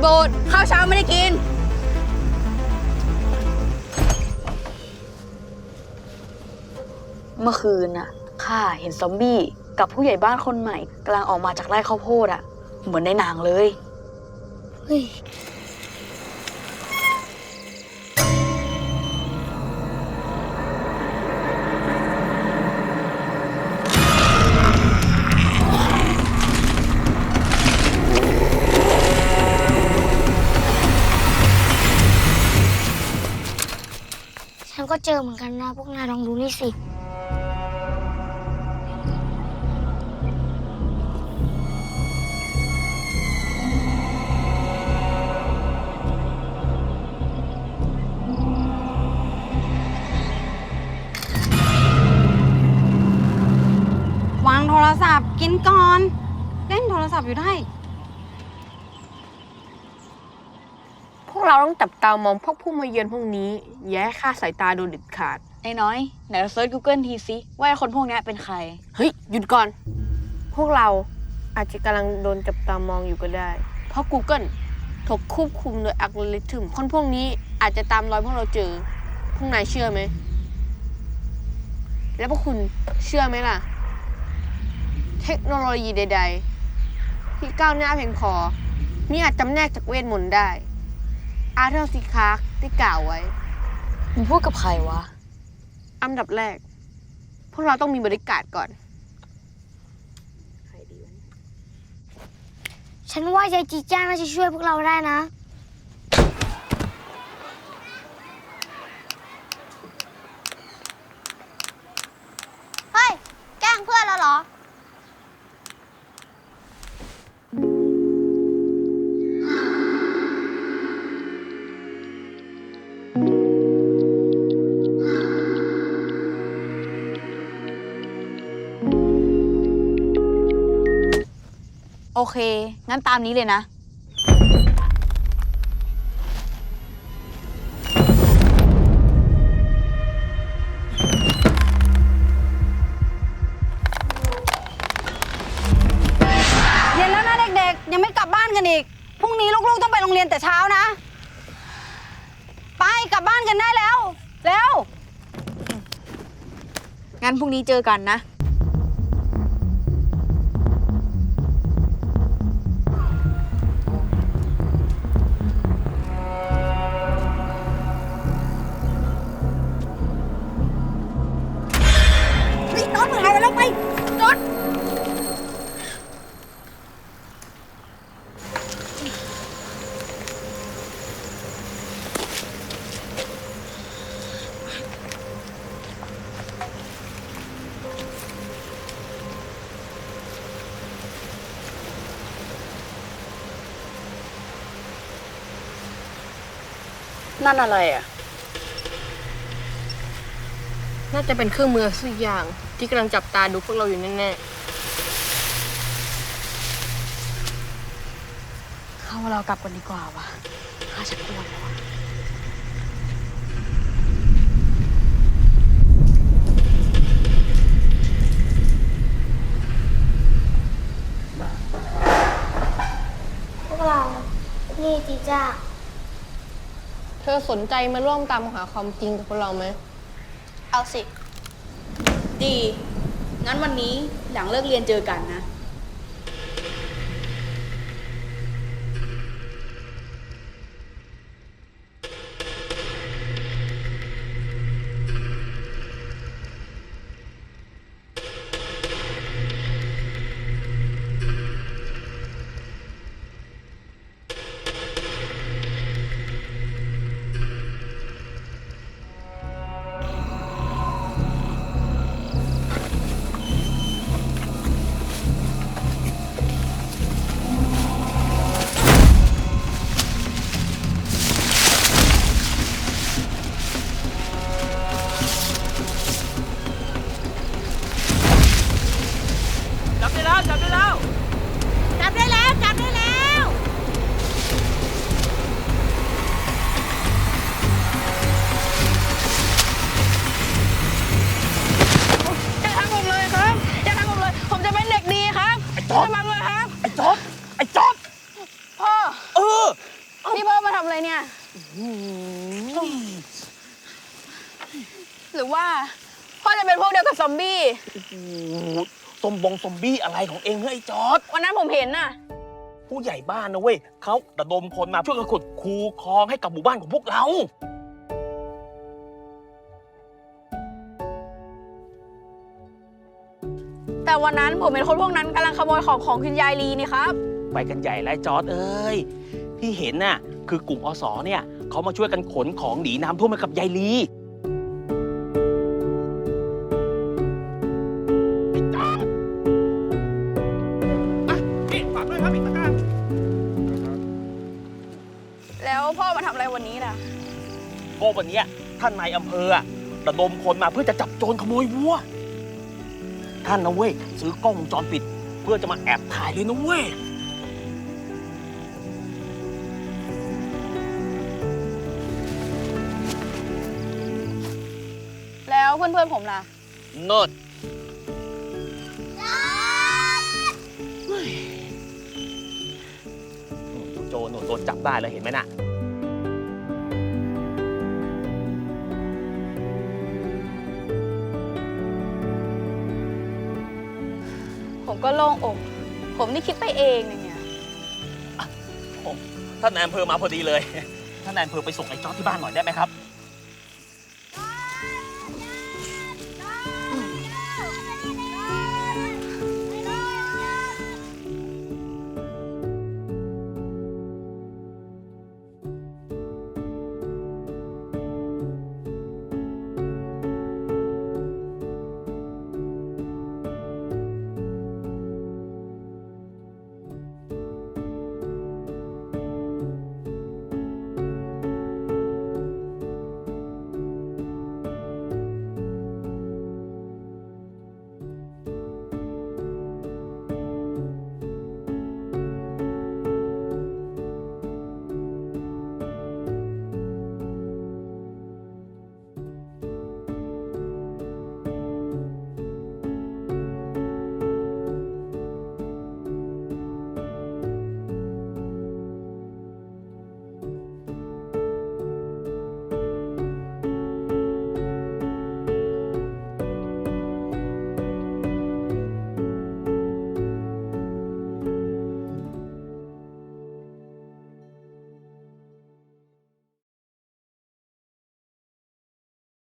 โบดข้าวเช้าไม่ได้กิน เมื่อคืนน่ะข้าเห็นซอมบี้กับผู้ใหญ่บ้านคนใหม่กำลังออกมาจากไร่ข้าวโพดอะเหมือนในหนังเลย เฮ้ย เจอเหมือนกันนะ พวกนายลองดูนี่สิ วางโทรศัพท์กินก่อน เล่นโทรศัพท์อยู่ได้ พวกเราต้องจับตามองพวกผู้มาเยือนพวกนี้อย่าให้ค่าดสายตาโดยเด็ดขาด ไอ้น้อยไหนเราเซิร์ช Google ทีสิว่าไอ้คนพวกเนี้ยเป็นใคร เฮ้ย หยุดก่อน พวกเราอาจจะกำลังโดนจับตามองอยู่ก็ได้ เพราะ Google ถูกควบคุมโดยอัลกอริทึมคนพวกนี้อาจจะตามรอยพวกเราเจอ พวกนายเชื่อไหม แล้วพวกคุณเชื่อไหมล่ะ เทคโนโลยีใด ๆ ที่ก้าวหน้าเพียงพอ นี่อาจจำแนกจากเวทมนต์ได้ อาร์เธอร์ซิคาร์กได้กล่าวไว้ มึงพูดกับใครวะ อันดับแรก พวกเราต้องมีบริการก่อน ฉันว่ายายจีจ้าน่าจะช่วยพวกเราได้นะ เค งั้นตามนี้เลยนะ เย็นแล้วนะเด็กๆ ยังไม่กลับบ้านกันอีก พรุ่งนี้ลูกๆต้องไปโรงเรียนแต่เช้านะ ไปกลับบ้านกันได้แล้วเร็วงั้นพรุ่งนี้เจอกันนะ นอนมึงหายไปแล้วไปนอนนั่นอะไรอะ น่าจะเป็นเครื่องมือสักอย่าง ที่กำลังจับตาดูพวกเราอยู่แน่เข้าเรากลับกันดีกว่าวะข้าจะกลัวแล้วอะพวกเรา นี่จีจ้าๆเธอสนใจมาร่วมตามหาความจริงกับพวกเราไหม เอาสิ ดี งั้นวันนี้หลังเลิกเรียนเจอกันนะ จับได้แล้ว จับได้แล้ว จับได้แล้ว อย่าทำผมเลยครับ อย่าทำผมเลย ผมจะเป็นเด็กดีครับไอ้จ๊อบ ระวังเลยครับ ไอ้จ๊อบ ไอ้จ๊อบ พ่อ เออนี่พ่อมาทำอะไรเนี่ย หรือว่า พ่อจะเป็นพวกเดียวกับซอมบี้ ซอมบงซอมบี้อะไรของเองเฮ้ยไอ้จอร์ดวันนั้นผมเห็นน่ะ ผู้ใหญ่บ้านนะเว้ยเขาระดมคนมาช่วยกันขุดคูคลองให้กับหมู่บ้านของพวกเรา แต่วันนั้นผมเป็นคนพวกนั้นกำลังขโมยของของคุณยายลีนี่ครับ ไปกันใหญ่แล้วไอ้จอร์ดเอ้ยที่เห็นน่ะคือกลุ่มอสเนี่ยเขามาช่วยกันขนของหนีน้ำท่วมมากับยายลี แล้วพ่อมาทำอะไรวันนี้ล่ะ ก็วันเนี้ยท่านนายอำเภออะระดมคนมาเพื่อจะจับโจรขโมยวัว ท่านนะเว้ยซื้อกล้องวงจรปิด เพื่อจะมาแอบถ่ายเลยนะเว้ย แล้วเพื่อนๆผมล่ะ เนิร์ดเฮ้ยอืมโจรหนูโดนจับได้แล้วเห็นไหมน่ะ ก็โล่งอก ผมนี่คิดไปเองนะเนี่ย ท่านนายอำเภอมาพอดีเลย ท่านนายอำเภอไปส่งไอ้จอบที่บ้านหน่อยได้ไหมครับ